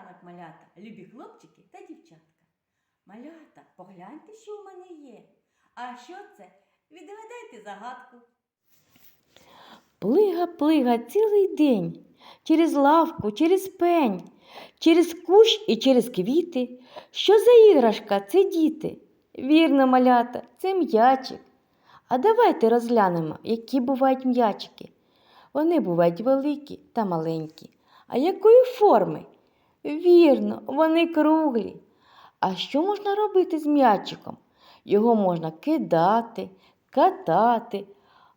Ранок, малята, любі хлопчики та дівчатка. Малята, погляньте, що в мене є. А що це? Відгадайте загадку. Плига, плига цілий день, через лавку, через пень, через кущ і через квіти. Що за іграшка це діти? Вірно, малята, це м'ячик. А давайте розглянемо, які бувають м'ячики. Вони бувають великі та маленькі. А якої форми? Вірно, вони круглі. А що можна робити з м'ячиком? Його можна кидати, катати,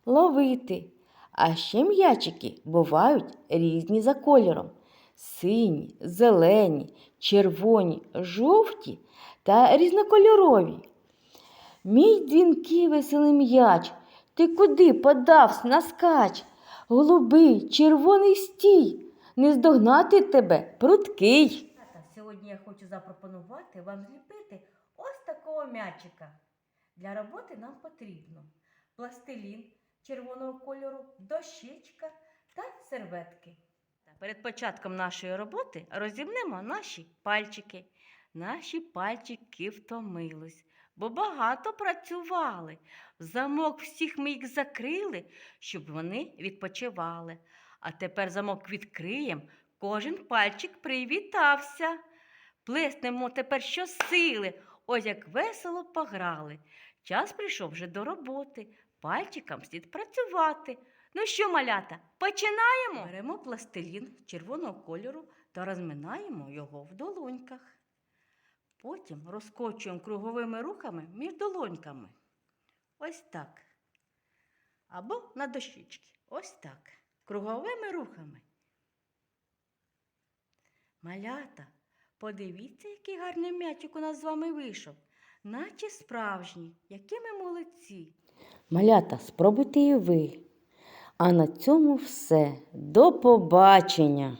ловити. А ще м'ячики бувають різні за кольором: сині, зелені, червоні, жовті та різнокольорові. Мій дзвінкий веселий м'яч, ти куди подався на скач? Голубий, червоний стій, не здогнати тебе. Малята, сьогодні я хочу запропонувати вам зліпити ось такого м'ячика. Для роботи нам потрібно пластилін червоного кольору, дощечка та серветки. Перед початком нашої роботи розімнемо наші пальчики. Наші пальчики втомились, бо багато працювали. В замок всіх ми їх закрили, щоб вони відпочивали. А тепер замок відкриємо, кожен пальчик привітався. Плеснемо тепер щосили, ось як весело пограли. Час прийшов вже до роботи, пальчикам слід працювати. Ну що, малята, починаємо? Беремо пластилін червоного кольору та розминаємо його в долоньках. Потім розкочуємо круговими рухами між долоньками. Ось так. Або на дощечки. Ось так. Круговими рухами. Малята, подивіться, який гарний м'ячик у нас з вами вийшов. Наче справжній, які ми молодці. Малята, спробуйте і ви. А на цьому все. До побачення!